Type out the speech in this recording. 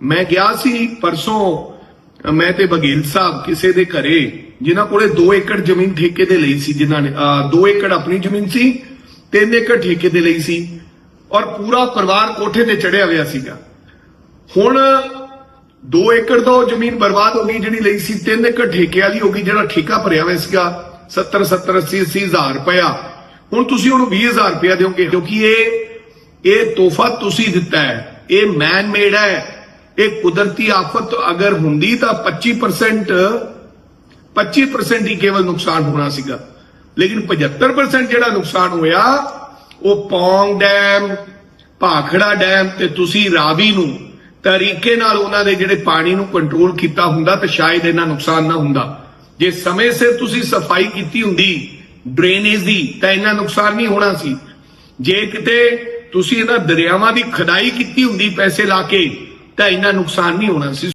ਮੈਂ ਗਿਆ ਸੀ ਪਰਸੋਂ ਮੈਂ ਤੇ ਬਗੀਲ ਸਾਹਿਬ ਕਿਸੇ ਦੇ ਘਰੇ, ਜਿਨ੍ਹਾਂ ਕੋਲੇ 2 ਏਕੜ ਜ਼ਮੀਨ ਠੇਕੇ ਤੇ ਲਈ ਸੀ, ਜਿਨ੍ਹਾਂ ਨੇ 2 ਏਕੜ ਆਪਣੀ ਜ਼ਮੀਨ ਸੀ 3 ਏਕੜ ਠੇਕੇ ਤੇ ਲਈ ਸੀ, ਔਰ ਪੂਰਾ ਪਰਿਵਾਰ ਕੋਠੇ ਤੇ ਚੜਿਆ ਹੋਇਆ ਸੀਗਾ। ਹੁਣ 2 ਏਕੜ ਤੋਂ ਜ਼ਮੀਨ ਬਰਬਾਦ ਹੋ ਗਈ, ਜਿਹੜੀ ਲਈ ਸੀ 3 ਏਕੜ ਠੇਕੇ ਵਾਲੀ ਹੋ ਗਈ, ਜਿਹੜਾ ਠੇਕਾ ਭਰਿਆ ਹੋਇਆ ਸੀਗਾ 70 70 80 80 ਹਜ਼ਾਰ ਰੁਪਇਆ। ਹੁਣ ਤੁਸੀਂ ਉਹਨੂੰ 20 ਹਜ਼ਾਰ ਰੁਪਇਆ ਦਿਓਗੇ, ਕਿਉਂਕਿ ਇਹ ਇਹ ਤੋਹਫਾ ਤੁਸੀਂ ਦਿੱਤਾ ਹੈ, ਇਹ ਮੈਨ ਮੇਡ ਹੈ। ਇਹ ਕੁਦਰਤੀ ਆਫਤ ਅਗਰ ਹੁੰਦੀ ਤਾਂ 25% 25% ਹੀ ਕੇਵਲ ਨੁਕਸਾਨ ਹੋਣਾ ਸੀਗਾ ਲੇਕਿਨ 75% ਜਿਹੜਾ ਨੁਕਸਾਨ ਹੋਇਆ ਉਹ ਪੌਂਗ ਡੈਮ ਭਾਖੜਾ ਡੈਮ ਤੇ ਤੁਸੀਂ ਰਾਵੀ ਨੂੰ ਤਰੀਕੇ ਨਾਲ ਉਹਨਾਂ ਦੇ ਜਿਹੜੇ ਪਾਣੀ ਨੂੰ ਕੰਟਰੋਲ ਕੀਤਾ ਹੁੰਦਾ ਤਾਂ ਸ਼ਾਇਦ ਇਹਨਾਂ ਨੁਕਸਾਨ ਨਾ ਹੁੰਦਾ ਜੇ ਸਮੇਂ ਸਿਰ ਤੁਸੀਂ ਸਫ਼ਾਈ ਕੀਤੀ ਹੁੰਦੀ ਡਰੇਨੇਜ ਦੀ ਤਾਂ ਇਹਨਾਂ ਨੁਕਸਾਨ ਨਹੀਂ ਹੋਣਾ ਸੀ ਜੇ ਕਿਤੇ ਤੁਸੀਂ ਇਹਨਾਂ ਦਰਿਆਵਾਂ ਦੀ ਖਦਾਈ ਕੀਤੀ ਹੁੰਦੀ ਪੈਸੇ ਲਾ ਕੇ ਤਾਂ ਇਹਨਾਂ ਨੁਕਸਾਨ ਨਹੀਂ ਹੋਣਾ ਸੀ।